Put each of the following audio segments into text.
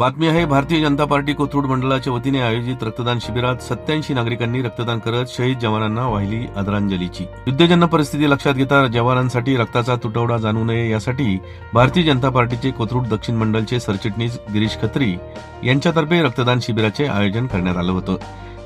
बातमी आहे भारतीय जनता पार्टी कोथरूड मंडळाच्या वतीने आयोजित रक्तदान शिबिरात सत्याऐंशी नागरिकांनी रक्तदान करत शहीद जवानांना वाहिली आदरांजलीची. युद्धजन्य परिस्थिती लक्षात घेता जवानांसाठी रक्ताचा तुटवडा जाणू नये यासाठी भारतीय जनता पार्टीचे कोथरूड दक्षिण मंडळचे सरचिटणीस गिरीश खत्री यांच्यातर्फे रक्तदान शिबिराचे आयोजन करण्यात आलं होतं.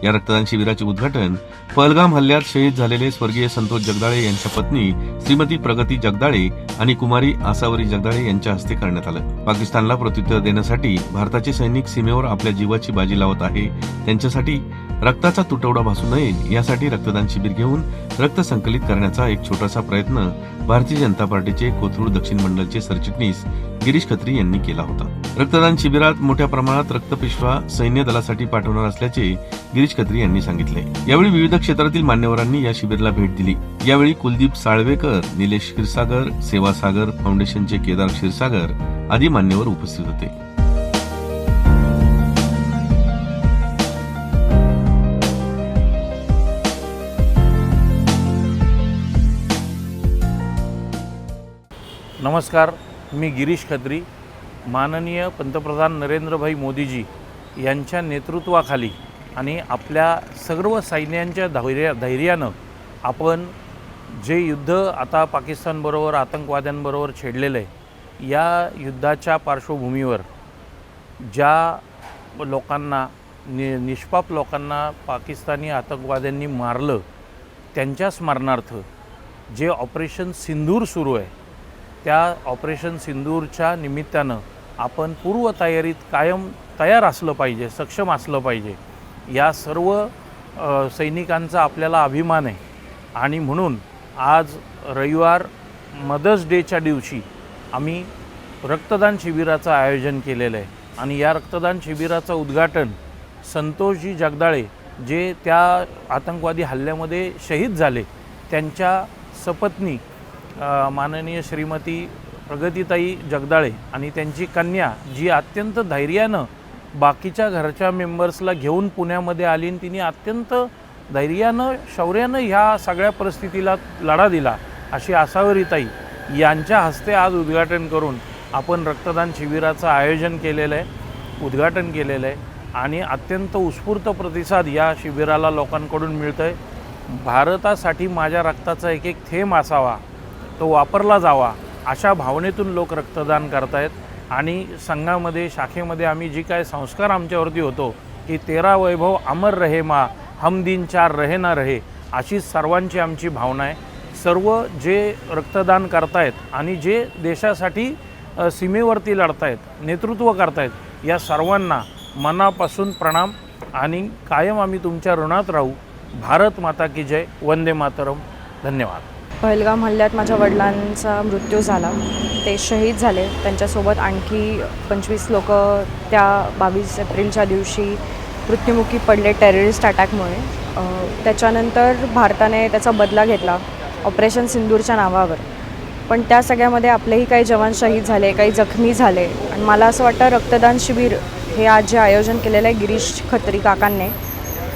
या रक्तदान शिबिराचे उद्घाटन पहलगाम हल्ल्यात शहीद झालेले स्वर्गीय संतोष जगदाळे यांच्या पत्नी श्रीमती प्रगती जगदाळे आणि कुमारी आसावरी जगदाळे यांच्या हस्ते करण्यात आलं. पाकिस्तानला प्रत्युत्तर देण्यासाठी भारताचे सैनिक सीमेवर आपल्या जीवाची बाजी लावत आहे. त्यांच्यासाठी रक्ताचा तुटवडा भासू नये यासाठी रक्तदान शिबिर घेऊन रक्त संकलित करण्याचा एक छोटासा प्रयत्न भारतीय जनता पार्टीचे कोथरूड दक्षिण मंडळचे सरचिटणीस गिरीश खत्री यांनी केला होता. रक्तदान शिबिरात मोठ्या प्रमाणात रक्तपिशवा सैन्य दलासाठी पाठवणार असल्याचे गिरीश खत्री यांनी सांगितले. यावेळी विविध क्षेत्रातील मान्यवरांनी या शिबिराला भेट दिली. यावेळी कुलदीप साळवेकर निलेश क्षीरसागर सेवासागर फाउंडेशनचे केदार क्षीरसागर आदी मान्यवर उपस्थित होते. नमस्कार मी गिरीश खत्री. माननीय पंतप्रधान नरेंद्रभाई मोदीजी यांच्या नेतृत्वाखाली आणि आपल्या सर्व सैन्यांच्या धैर्या धैर्यानं आपण जे युद्ध आता पाकिस्तानबरोबर आतंकवाद्यांबरोबर छेडलेलं आहे या युद्धाच्या पार्श्वभूमीवर ज्या लोकांना नि निष्पाप लोकांना पाकिस्तानी आतंकवाद्यांनी मारलं त्यांच्या स्मरणार्थ जे ऑपरेशन सिंदूर सुरू आहे त्या ऑपरेशन सिंदूरच्या निमित्तानं आपण पूर्वतयारीत कायम तयार असलं पाहिजे सक्षम असलं पाहिजे. या सर्व सैनिकांचा आपल्याला अभिमान आहे. आणि म्हणून आज रविवार मदर्स डेच्या दिवशी आम्ही रक्तदान शिबिराचं आयोजन केलेलं आहे. आणि या रक्तदान शिबिराचं उद्घाटन संतोषजी जगदाळे जे त्या आतंकवादी हल्ल्यामध्ये शहीद झाले त्यांच्या सपत्नी माननीय श्रीमती प्रगतीताई जगदाळे आणि त्यांची कन्या जी अत्यंत धैर्यानं बाकीच्या घरच्या मेंबर्सला घेऊन पुण्यामध्ये आली आणि तिने अत्यंत धैर्यानं शौर्यानं ह्या सगळ्या परिस्थितीला लढा दिला अशी आसावरीताई यांच्या हस्ते आज उद्घाटन करून आपण रक्तदान शिबिराचं आयोजन केलेलं आहे उद्घाटन केलेलं आहे आणि अत्यंत उत्स्फूर्त प्रतिसाद या शिबिराला लोकांकडून मिळतो आहे भारतासाठी माझ्या रक्ताचा एक एक थेंब असावा. तो वापरला जावा अशा भावनेतून लोक रक्तदान करतायत. आणि संघामध्ये शाखेमध्ये आम्ही जी काय संस्कार आमच्यावरती होतो की तेरा वैभव अमर रहे मा हम दिन चार रहे ना रहे अशी सर्वांची आमची भावना आहे. सर्व जे रक्तदान करतायत आणि जे देशासाठी सीमेवरती लढतायत नेतृत्व करतायत या सर्वांना मनापासून प्रणाम आणि कायम आम्ही तुमच्या ऋणात राहू. भारत माता की जय. वंदे मातरम. धन्यवाद. पहलगाम हल्ल्यात माझ्या वडिलांचा मृत्यू झाला. ते शहीद झाले. त्यांच्यासोबत आणखी पंचवीस लोक त्या बावीस एप्रिलच्या दिवशी मृत्युमुखी पडले टेररिस्ट अटॅकमुळे त्याच्यानंतर भारताने त्याचा बदला घेतला ऑपरेशन सिंदूरच्या नावावर. पण त्या सगळ्यामध्ये आपलेही काही जवान शहीद झाले काही जखमी झाले. आणि मला असं वाटतं रक्तदान शिबिर हे आज जे आयोजन केलेलं आहे गिरीश खत्री काकांनी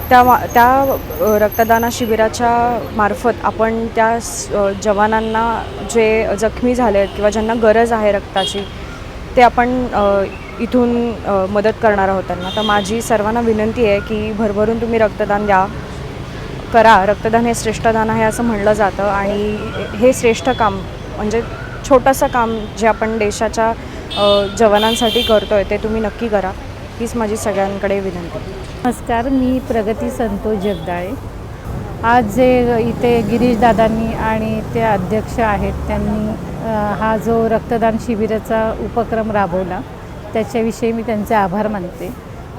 त्या मा त्या रक्तदाना शिबिराच्या मार्फत आपण त्या स- जवानांना जे जखमी झाले आहेत किंवा ज्यांना गरज आहे रक्ताची ते आपण इथून मदत करणार आहोत त्यांना. तर माझी सर्वांना विनंती आहे की भरभरून तुम्ही रक्तदान द्या करा. रक्तदान हे श्रेष्ठदान आहे असं म्हणलं जातं आणि हे श्रेष्ठ काम म्हणजे छोटंसं काम जे आपण देशाच्या जवानांसाठी करतो आहे ते तुम्ही नक्की करा. हीच माझी सगळ्यांकडे विनंती. नमस्कार मी प्रगती संतोष जगदाळे. आज जे इथे गिरीशदादांनी आणि ते अध्यक्ष आहेत त्यांनी हा जो रक्तदान शिबिराचा उपक्रम राबवला त्याच्याविषयी मी त्यांचे आभार मानते.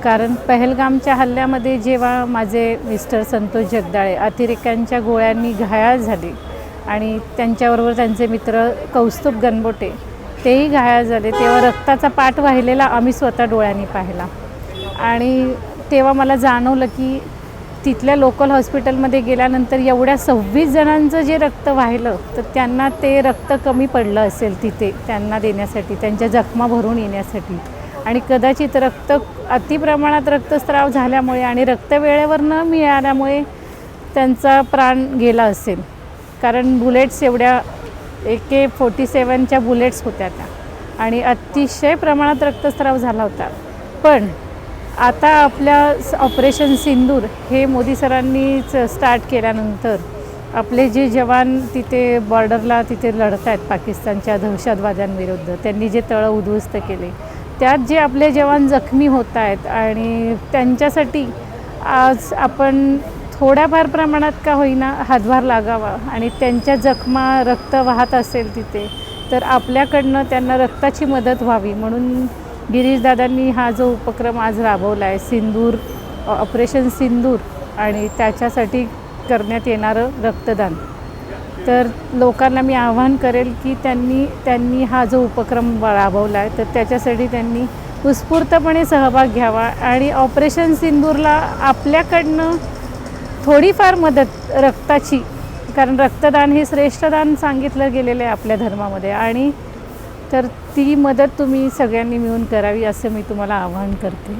कारण पहलगामच्या हल्ल्यामध्ये जेव्हा माझे मिस्टर संतोष जगदाळे अतिरेक्यांच्या गोळ्यांनी घायाळ झाले आणि त्यांच्याबरोबर त्यांचे मित्र कौस्तुभ गणबोटे तेही घायाळ झाले तेव्हा रक्ताचा पाठ वाहिलेला आम्ही स्वतः डोळ्यांनी पाहिला. आणि तेव्हा मला जाणवलं की तिथल्या लोकल हॉस्पिटलमध्ये गेल्यानंतर एवढ्या सव्वीस जणांचं जे रक्त वाहिलं तर त्यांना ते रक्त कमी पडलं असेल तिथे त्यांना देण्यासाठी त्यांच्या जखमा भरून येण्यासाठी. आणि कदाचित रक्त अतिप्रमाणात रक्तस्राव झाल्यामुळे आणि रक्त वेळेवर न मिळाल्यामुळे त्यांचा प्राण गेला असेल. कारण बुलेट्स एवढ्या ए के फोर्टी सेवनच्या बुलेट्स होत्या त्या. आणि अतिशय प्रमाणात रक्तस्राव झाला होता. पण आता आपल्या स- ऑपरेशन सिंदूर हे मोदी सरांनीच स्टार्ट केल्यानंतर आपले जे जवान तिथे बॉर्डरला तिथे लढत आहेत पाकिस्तानच्या दहशतवाद्यांविरुद्ध त्यांनी जे तळं उद्ध्वस्त केले त्यात जे आपले जवान जखमी होत आहेत आणि त्यांच्यासाठी आज आपण थोड्याफार प्रमाणात का होईना हातभार लागावा आणि त्यांच्या जखमा रक्त वाहत असेल तिथे तर आपल्याकडनं त्यांना रक्ताची मदत व्हावी म्हणून गिरीशदादांनी हा जो उपक्रम आज राबवला आहे सिंदूर ऑपरेशन सिंदूर आणि त्याच्यासाठी करण्यात येणारं रक्तदान. तर लोकांना मी आवाहन करेल की त्यांनी त्यांनी हा जो उपक्रम राबवला आहे तर त्याच्यासाठी त्यांनी उत्स्फूर्तपणे सहभाग घ्यावा आणि ऑपरेशन सिंदूरला आपल्याकडनं थोडीफार मदत रक्ताची कारण रक्तदान हे श्रेष्ठदान सांगितलं गेलेलं आहे आपल्या धर्मामध्ये आणि तर ती मदत तुम्ही सगळ्यांनी मिळून करावी असं मी तुम्हाला आवाहन करते.